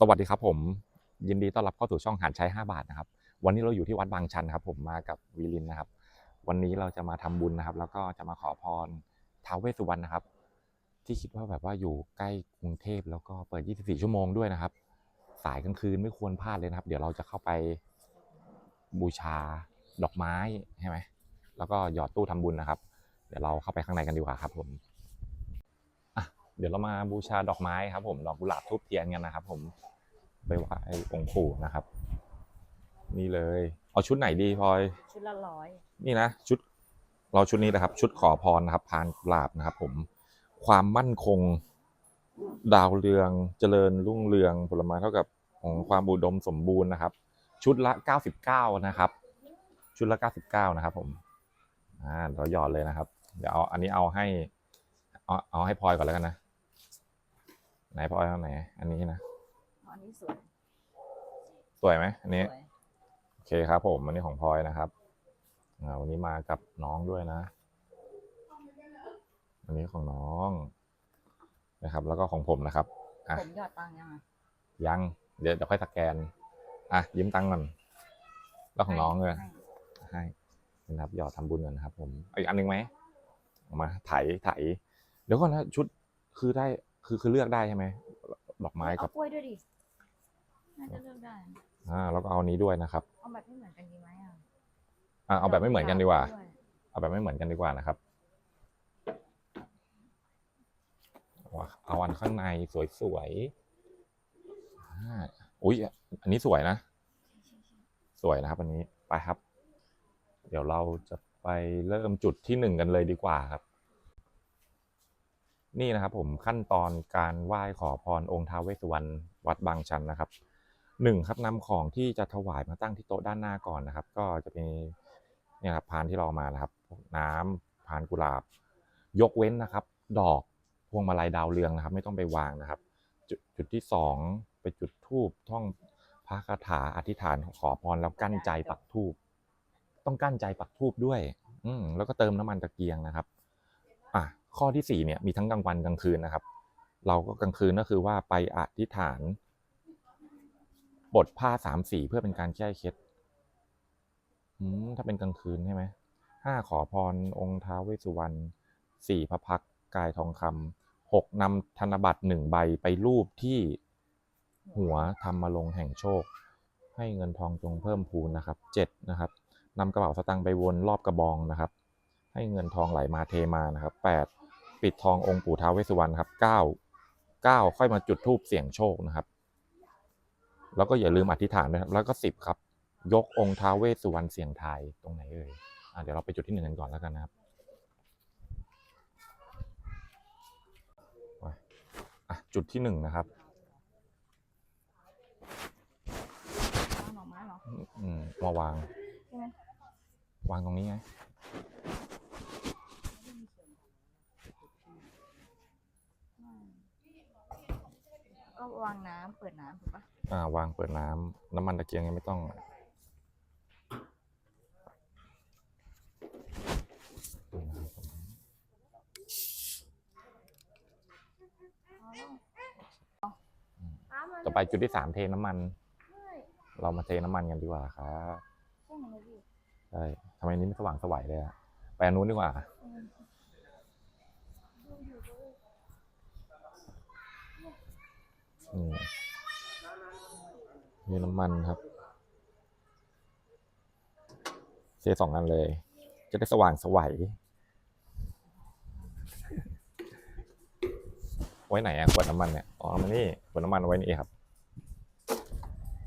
สวัสดีครับผม ยินดีต้อนรับเข้าสู่ช่องหารใช้5บาทนะครับ วันนี้เราอยู่ที่วัดบางชันครับ ผมมากับวีลินนะครับ วันนี้เราจะมาทำบุญนะครับ แล้วก็จะมาขอพรท้าวเวสสุวรรณนะครับ ที่คิดว่าแบบว่าอยู่ใกล้กรุงเทพแล้วก็เปิด 24 ชั่วโมงด้วยนะครับ สายกลางคืนไม่ควรพลาดเลยนะครับ เดี๋ยวเราจะเข้าไปบูชาดอกไม้ใช่ไหมแล้วก็หยอดตู้ทำบุญนะครับ เดี๋ยวเราเข้าไปข้างในกันดีกว่าครับผม เดี๋ยวเรามาบูชาดอกไม้ครับ ผมดอกกุหลาบทูบเทียนกันนะครับ ผมไปไหว้องค์ปู่นะครับ นี่เลย เอาชุดไหนดีพลอย ชุดละร้อยนี่นะชุดเราชุดนี้นะครับ ชุดขอพรนะครับพานกุหลาบนะครับ ผมความมั่นคงดาวเรืองเจริญรุ่งเรืองผลไม้เท่ากับของความอุดมสมบูรณ์นะครับ ชุดละ 99 นะครับ ชุดละ 99 นะครับ ผมอ่าเราหยอดเลยนะครับ เดี๋ยวเอาอันนี้เอาให้เอาเอาให้พลอยก่อนแล้วกันนะ ไหนพลอยเอาไหน อันนี้นะอันนี้สวยสวยไหมอันนี้สวยโอเคครับผมอันนี้ของพลอยนะครับอ่าวันนี้มากับน้องด้วยนะ อันนี้ของน้อง นะครับ แล้วก็ของผมนะครับอะผมหยอดตังค์ยังอะยัง เดี๋ยวเดี๋ยวค่อยสแกน อะยืมตังค์ก่อนแล้วของน้องเลยให้ให้นะครับหยอดทำบุญกันนะครับ ผมเอาอีกอันหนึงไหมเอามาไถไถเดี๋ยวก่อนนะชุดคือได้ คือคือเลือกได้ใช่ไหมดอกไม้เอากับกล้วยด้วยดิน่าจะเลือกได้อ่าแล้วก็เอาอันนี้ด้วยนะครับเอาแบบไม่เหมือนกันดีไหมอะอ่าเอาแบบไม่เหมือนกันดีกว่า ด้วยเอาแบบไม่เหมือนกันดีกว่านะครับว้าเอาอันข้างในสวยๆอ่าอุ้ยอันนี้สวยนะ สวยนะครับ อันนี้ไปครับ เดี๋ยวเราจะไปเริ่มจุดที่หนึ่งกันเลยดีกว่าครับ นี่นะครับผมขั้นตอนการไหว้ขอพรองค์ท้าวเวสสุวรรณวัดบางชันนะครับหนึ่งครับนำของที่จะถวายมาตั้งที่โต๊ะด้านหน้าก่อนนะครับ ก็จะมีเนี่ยครับพานที่เราเอามานะครับ น้ำพานกุหลาบ ยกเว้นนะครับ ดอกพวงมาลัยดาวเรืองนะครับ ไม่ต้องไปวางนะครับ จุดจุดที่สองไปจุดธูปท่องพระคาถาอธิษฐานขอพรแล้วกั้นใจปักธูปต้องกั้นใจปักธูปด้วย อืแล้วก็เติมน้ำมันตะเกียงนะครับ อะ ข้อที่สี่เนี่ยมีทั้งกลางวันกลางคืนนะครับ เราก็กลางคืนก็คือว่าไปอธิษฐานบทผ้าสามสีเพื่อเป็นการแก้เคล็ดถ้าเป็นกลางคืนใช่ไหมห้าขอพรองค์ท้าวเวสุวรรณสี่พระพักกายทองคำหกนำธนบัตรหนึ่งใบไปรูปที่หัวธรรมลงแห่งโชค ให้เงินทองจงเพิ่มพูนนะครับเจ็ดนะครับนำกระเป๋าสตางค์ไปวนรอบกระบองนะครับ ให้เงินทองไหลมาเทมานะครับแปด ปิดทององค์ปู่ท้าวเวสสุวรรณครับเก้าเก้าค่อยมาจุดธูปเสี่ยงโชคนะครับ แล้วก็อย่าลืมอธิษฐานด้วยครับ แล้วก็สิบครับ ยกองค์ท้าวเวสสุวรรณเสี่ยงทายตรงไหนเอ่ยอะเดี๋ยวเราไปจุดที่หนึ่งกันก่อนแล้วกันนะครับไปอะจุดที่หนึ่งนะครับเอาหน่อไม้เหรออืมมาวางใช่ไหมวางตรงนี้ไง วางน้ำเปิดน้ำถูกปะอ่าวางเปิดน้ำน้ำมันตะเกียงยังไม่ต้องต่อไปจุดที่สามเทน้ำมัน ใช่เรามาเทน้ำมันกันดีกว่าครับใช่ไหมพี่ใช่ทำไมนี้ไม่สว่างสวัยเลยอะไปอันนู้นดีกว่า อืมมีน้ำมันครับเทสองอันเลย จะได้สว่างสวัยไว้ไหนอะขวดน้ำมันเนี่ย อ๋อมานี่ขวดน้ำมันไว้นี่ครับ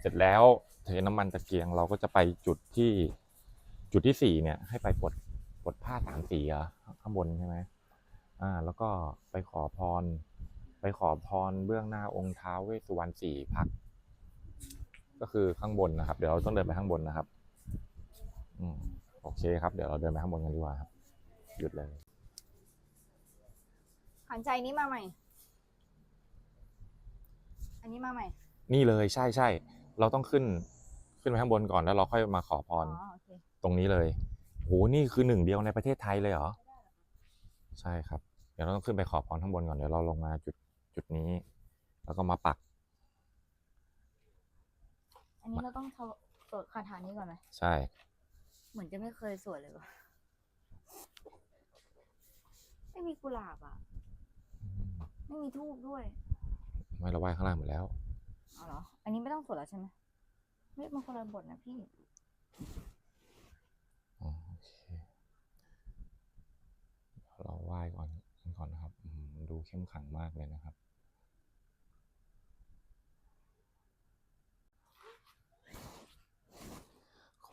เสร็จแล้วเทน้ำมันตะเกียงเราก็จะไปจุดที่จุดที่สี่เนี่ย ให้ไปปลดปลดผ้าสามสีอะข้างบนใช่ไหมอ่า แล้วก็ไปขอพร ขอพรเบื้องหน้าองค์ท้าวเวสสุวรรณสี่พัก ก็คือข้างบนนะครับ เดี๋ยวเราต้องเดินไปข้างบนนะครับ อืมโอเคครับ เดี๋ยวเราเดินไปข้างบนกันดีกว่าครับ หยุดเลยหันใจนี้มาใหม่ อันนี้มาใหม่ นี่เลยใช่ใช่ เราต้องขึ้น ขึ้นไปข้างบนก่อนแล้วเราค่อยมาขอพอ๋อรโอเคตรงนี้เลยโหนี่คือหนึ่งเดียวในประเทศไทยเลยเหรอ ใช่ครับ เดี๋ยวเราต้องขึ้นไปขอพรข้างบนก่อน เดี๋ยวเราลงมาจุด จุดนี้ แล้วก็มาปัก อันนี้เราต้องทำสวดคาถานี้ก่อนไหมใช่ เหมือนจะไม่เคยสวดเลยวะไม่มีกุหลาบอะอืมไม่มีทูบด้วย ไม่เราไหว้ข้างล่างหมดแล้วเอาเหรอ อันนี้ไม่ต้องสวดแล้วใช่ไหมไม่มันคนละบทนะพี่อ๋อโอเคเดี๋ยวเราไหว้ก่อนก่อนนะครับอืมดูเข้มขลังมากเลยนะครับ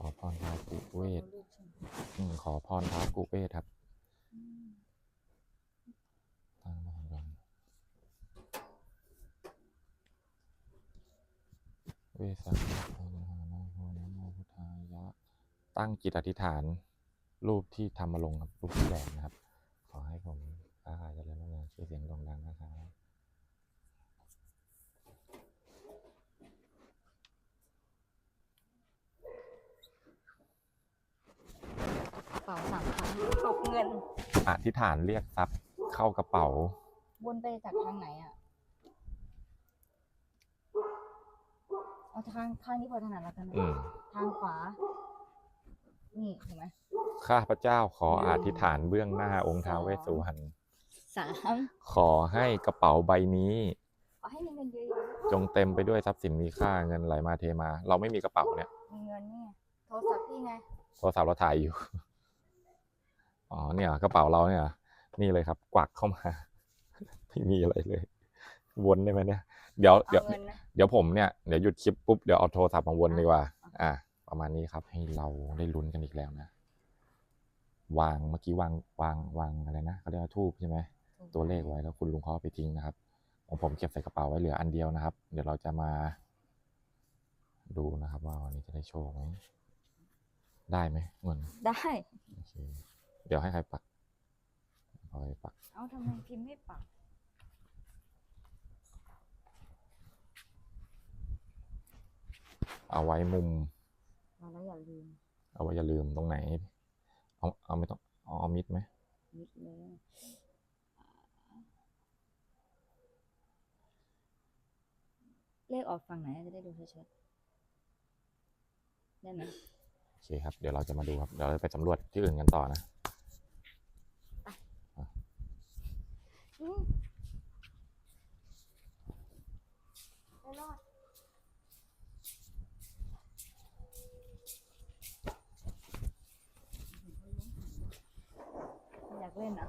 อพรท้าวกุเวทอืมขอพรท้าวกุเวทครับตั้งมาดันเวสังฆานานาโหนะโมพุทธายะ ตั้งจิตอธิษฐาน รูปที่ทำมาลงครับรูปที่แดงนะครับ ขอให้ผมค้าขายเจริญรุ่งเรืองชื่อเสียงโด่งดังนะครับ กระเป๋าสามครั้ง ตกเงิน อธิษฐานเรียกทรัพย์เข้ากระเป๋า วนไปจากทางไหนอะ เอาทางทางนี้พอถนัดแล้วกันนะอืมทางขวา นี่เห็นไหมข้าพเจ้าขออธิษฐานเบื้องหน้าองค์ท้าวเวสสุวรรณสามขอให้กระเป๋าใบนี้ขอให้มีเงินเยอะจงเต็มไปด้วยทรัพย์สินมีค่าเงินไหลมาเทมา เราไม่มีกระเป๋าเนี่ยๆมีเงินนี่ไงโทรศัพท์พี่ไง โทรศัพท์เราถ่ายอยู่ อ๋อเนี่ยกระเป๋าเราเนี่ย นี่เลยครับ กวักเข้ามา ไม่มีอะไรเลย วนได้ไหมเนี่ย เดี๋ยวเอาเดี๋ยวเงินนะเดี๋ยวผมเนี่ยเดี๋ยวหยุดคลิปปุ๊บเดี๋ยวเอาโทรศัพท์มาวนดีกว่า อะประมาณนี้ครับให้เราได้ลุ้นกันอีกแล้วนะ วางเมื่อกี้วางวางวางอะไรนะเขาเรียกว่าทูบใช่ไหมตัวเลขไว้แล้วคุณลุงเขาเอาไปทิ้งนะครับของผมเก็บใส่กระเป๋าไว้เหลืออันเดียวนะครับ เดี๋ยวเราจะมา ดูนะครับ ว่าวันนี้จะได้โชคไหมได้ไหมเงินได้โอเค เดี๋ยวให้ใครปักพลอยปัก เอาทำไมพิมพ์ไม่ปัก เอาไว้มุมเราแล้วอย่าลืมเอาไว้อย่าลืมตรงไหน เอาเอาไม่ต้องเอาเอามิดไหมนิดเลยเลขออกฝั่งไหนจะได้ดูชัดๆได้ไหม โอเคครับ เดี๋ยวเราจะมาดูครับ เดี๋ยวเราไปสำรวจที่อื่นกันต่อนะ อืมไม่รอดอยากเล่นอะ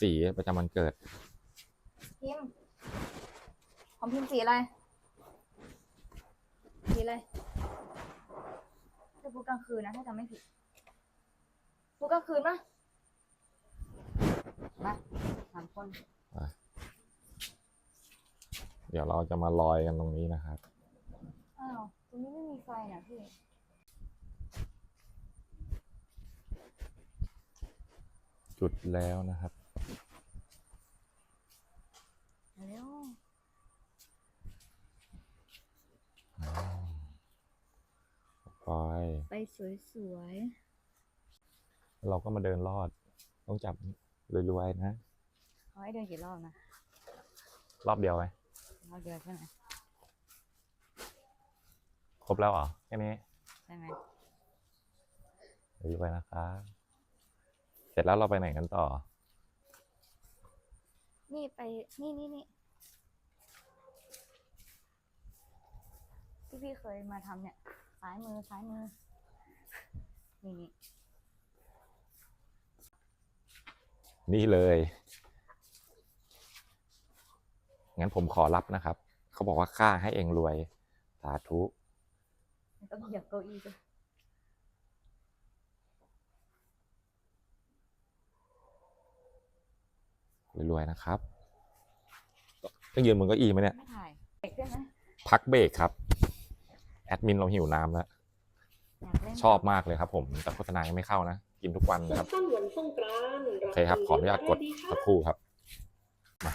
สีประจำวันเกิด พิมพ์ของพิมพ์สีอะไร สีอะไรจะพูดกลางคืนนะถ้าจำไม่ผิดพูดกลางคืนปะมาสามคน เดี๋ยวเราจะมาลอยกันตรงนี้นะครับอ้าวตรงนี้ไม่มีไฟนะพี่จุดแล้วนะครับเร็วปล่อยไปสวยเราก็มาเดินลอด ต้องจับรวยๆนะๆเขาให้เดินกี่รอบนะ รอบเดียวไหม รอบเดียวใช่ไหมครบแล้วเหรอแค่นี้ใช่ไหมเดี๋ยวไปนะครับเสร็จแล้วเราไปไหนกันต่อ นี่ไป นี่นี่นี่ที่พี่เคยมาทำเนี่ยซ้ายมือซ้ายมือ นี่นี่นี่เลย งั้นผมขอรับนะครับ เขาบอกว่าข้าให้เองรวย สาธุไม่ต้องเหยียบเก้าอี้ด้วยรวยๆนะครับต้องยืนบนเก้าอี้ไหมเนี่ย ไม่ถ่ายเด็กได้ไหมพักเบรกครับ แอดมินเราหิวน้ำแล้ว อยากเล่นชอบมากเลยครับผม แต่โฆษณายังไม่เข้านะ กินทุกวันนะครับ สั้นวันสงกรานต์โอเคครับ ขออนุญาตกดสักครู่ครับ มา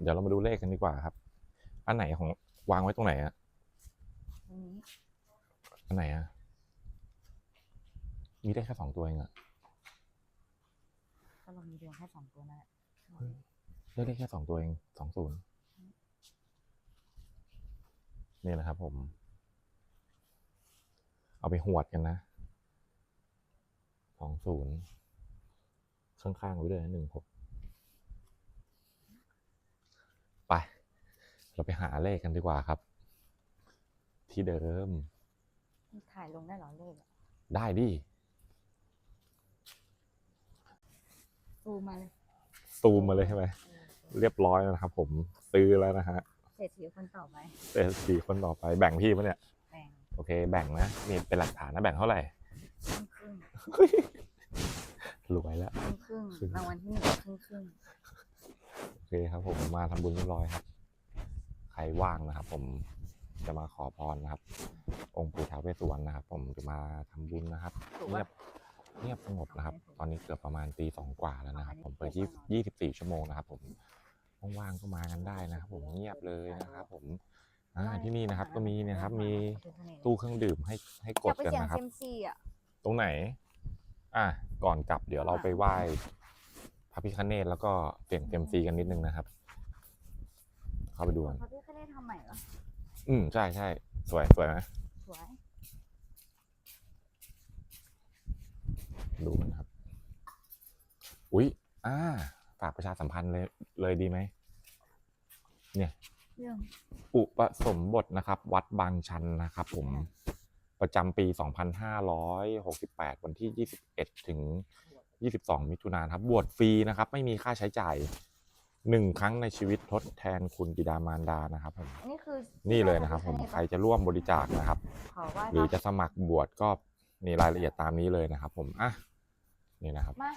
เดี๋ยวเรามาดูเลขกันดีกว่าครับ อันไหนของวางไว้ตรงไหนอะตรงนี้อันไหนอะมีได้แค่สองตัวเองอะก็เรามีดวงแค่สองตัวนั่นแหละเลือกได้แค่สองตัวเองสองศูนย์นี่นะครับผม เอาไปหวดกันนะสองศูนย์ข้างๆไว้ด้วยนะหนึ่งหกไป เราไปหาเลขกันดีกว่าครับ ที่เดิม ถ่ายลงได้เหรอเลขอะได้ดิซูมมาเลยซูมมาเลยใช่ไหมเออเรียบร้อยแล้วนะครับ ผมซื้อแล้วนะฮะเศรษฐีคนต่อไปแต่สี่คนต่อไปแบ่งพี่ปะเนี่ยแบ่งโอเค แบ่งนะนี่เป็นหลักฐานนะแบ่งเท่าไหร่ครึ่งครึ่งรวยแล้วครึ่งครึ่งครึ่งรางวัลที่หนึ่งครึ่งครึ่งโอเคครับผมมาทำบุญเรียบร้อยครับ ใครว่างนะครับ ผมจะมาขอพรนะครับ องค์ปู่ท้าวเวสสุวรรณนะครับ ผมจะมาทำบุญนะครับถูกเงีปะยบเงียบสงบนะครับ ตอนนี้เกือบประมาณตีสองกว่าแล้วนะครับ ผมเปิดยี่ยี่สิบสี่ชั่วโมงนะครับ ผมว่างๆก็มากันได้นะครับ ผมเงียบเลยนะครับ ผมอ่าที่นี่นะครับก็มีเนะครับ มีตู้เครื่องดื่มให้ให้กอยาดกไปกันเสี่ยงนะครับเซยมซีอะตรงไหน อะก่อนกลับเดี๋ยวเราไปไหว้พระพิฆเนศแล้วก็เสี่ยงเต็มซีกันนิดนึงนะครับ เข้าไปดูกันพระพี่ก็ได้ทำใหม่เหรออืมใช่ใช่สวยสวยไหมสวยดูกันครับ อุ๊ยอ่าฝากประชาสัมพันธ์เลยเลยดีไหมเนี่ยเรื่องอุปสมบทนะครับ วัดบางชันนะครับ ผมประจำปี 2568 วันที่ 21 ถึง 22 มิถุนายนครับ บวชฟรีนะครับ ไม่มีค่าใช้จ่าย หนึ่งครั้งในชีวิตทดแทนคุณบิดามารดานะครับผมอันนี้คือนี่เลยนะครับ ผมใครจะร่วมบริจาคนะครับ ขอไหว้หรือพจะสมัครบวชก็นี่รายละเอียดตามนี้เลยนะครับ ผมอะนี่นะครับมา